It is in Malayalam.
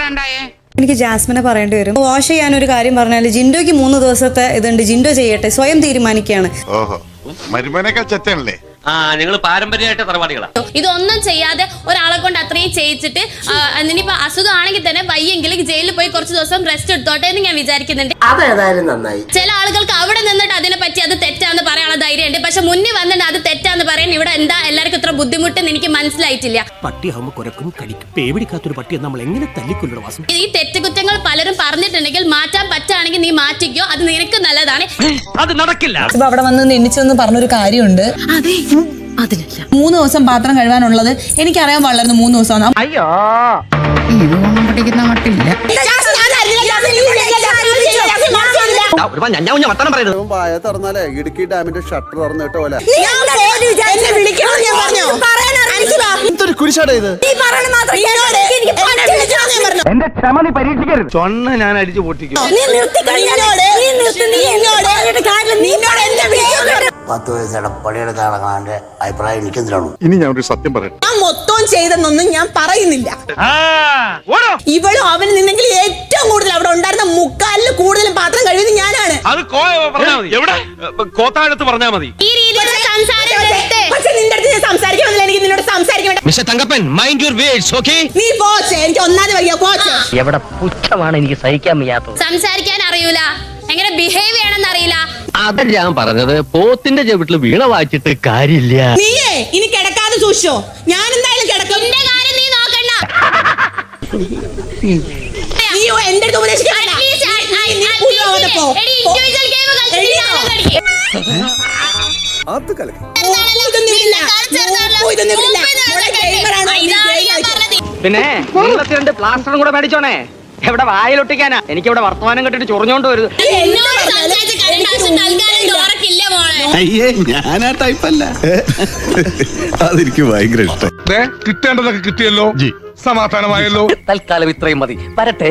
എന്താടാണ്ടായേ എനിക്ക് ജാസ്മിനെ പറയേണ്ടി വരും. വാഷ് ചെയ്യാൻ ഒരു കാര്യം പറഞ്ഞാൽ ജിൻഡോയ്ക്ക് മൂന്ന് ദിവസത്തെ ഇതുണ്ട്. ജിൻഡോ ചെയ്യട്ടെ. സ്വയം തീരുമാനിക്കുകയാണ്. ഓഹോ. ആ ഞങ്ങൾ പാരമ്പര്യമായിട്ട് തറവാടികളാണ് ഇതൊന്നും ചെയ്യാതെ ഒരാളെ കൊണ്ട് അത്രയും ചെയ്യിച്ചിട്ട് ഇനിയിപ്പോ അസുഖമാണെങ്കിൽ തന്നെ വയ്യെങ്കിൽ ജയിലിൽ പോയി കുറച്ച് ദിവസം റെസ്റ്റ് എടുത്തോട്ടെ എന്ന് ഞാൻ വിചാരിക്കുന്നുണ്ട്. അതേതായാലും നന്നായി. ചില ആളുകൾക്ക് അവിടെ നിന്നിട്ട് അതിനെ പറ്റി അത് തെറ്റാന്ന് പറയാനുള്ള ധൈര്യമുണ്ട്. പക്ഷെ മുന്നിൽ വന്നിട്ട് അത് തെറ്റാന്ന് പറയാൻ ബുദ്ധിമുട്ടെന്ന് എനിക്ക് മനസ്സിലായിട്ടില്ല. പട്ടിയാവുമ്പോ കുരക്കും കടിക്കും. പേടിക്കാത്തൊരു പട്ടിയെ നമ്മൾ എങ്ങനെ തല്ലിക്കൊല്ലണം വാസം? ഈ തെറ്റുകുറ്റങ്ങൾ പലരും പറഞ്ഞിട്ടുണ്ടെങ്കിൽ മാറ്റാൻ പറ്റുകയാണെങ്കിൽ നീ മാറ്റിക്കോ. അത് നിനക്ക് നല്ലതാണ്. അത് നടക്കില്ല. ഇപ്പൊ അവിടെ വന്ന് എണ്ണിച്ചെന്ന് പറഞ്ഞൊരു കാര്യമുണ്ട്. മൂന്ന് ദിവസം പാത്രം കഴുകാനുള്ളത് എനിക്കറിയാൻ പാടില്ലായിരുന്നു മൂന്ന് ദിവസം അയ്യോ. മട്ടില്ല ഇടുക്കി ഡാമിന്റെ ഷട്ടർ തുറന്നിട്ട പോലെ. കുരിശാടാ ഇത്? എന്റെ ക്ഷമ നീ പരീക്ഷിക്കരുത്. ചൊണ്ണ ഞാൻ അടിച്ചു പൊട്ടിക്കും. പത്ത് വയസ്സുടെ പണിയെടുക്കാൻ ഇറങ്ങാന്റെ അഭിപ്രായം എനിക്കെന്തിനാണു? ഇനി ഞാൻ ഒരു സത്യം പറയട്ടെ. ഞാൻ മൊത്തം ചെയ്തെന്നൊന്നും ഞാൻ പറയുന്നില്ല. ഇവളും അവന് നിന്നെങ്കിൽ ഏറ്റവും കൂടുതൽ അവിടെ ഉണ്ടായിരുന്ന മുക്കാലിൽ കൂടുതലും പാത്രം കഴിയുന്നത് ഞാനാണ്. അത് പറഞ്ഞാ മതി. എവിടെ? കോത്താഴത്ത് പറഞ്ഞാ മതി. ഈ സംസാരം. പക്ഷെ നിന്റെ അടുത്ത് ഞാൻ സംസാരിക്കാൻ mister Thankappan mind your words okay നീ പോച്ചേ എനിക്ക് ഒന്നാമത് വയ്യ പോച്ചേ എവിടെ പുച്ഛമാണ് എനിക്ക് സഹിക്കാൻ വയ്യാത്തത്. സംസാരിക്കാൻ അറിയൂല. എങ്ങനെ ബിഹേവ് ചെയ്യണമെന്ന് അറിയില്ല. അത് ഞാൻ പറഞ്ഞത് പോത്തിന്റെ ചെവിട്ടിൽ വീണ വായിച്ചിട്ട് കാര്യമില്ല. നീയേ ഇനി കിടക്കാതെ സൂക്ഷിച്ചോ. ഞാൻ എന്തായാലും കിടക്കും. നിന്റെ കാര്യം നീ നോക്കണ്ട. നീ എന്റെ അടുത്ത് ഉപദേശിക്കണ്ട. അത് കലക്കി. ഇതൊന്നും ഇല്ല. ഇതൊന്നും ഇല്ല. പിന്നെ രണ്ട് പ്ലാസ്റ്ററും കൂടെ മേടിച്ചോണേ. എവിടെ വായിലൊട്ടിക്കാനാ? എനിക്ക് ഇവിടെ വർത്തമാനം കെട്ടിട്ട് ചൊറിഞ്ഞോണ്ട് മോളെ. അയ്യേ ഞാൻ ആ ടൈപ്പല്ല അതെനിക്ക് ഭയങ്കര ഇഷ്ടം. കിട്ടേണ്ടതൊക്കെ കിട്ടിയല്ലോ. സമാധാനമായല്ലോ. തൽക്കാലം ഇത്രയും മതി. വരട്ടെ.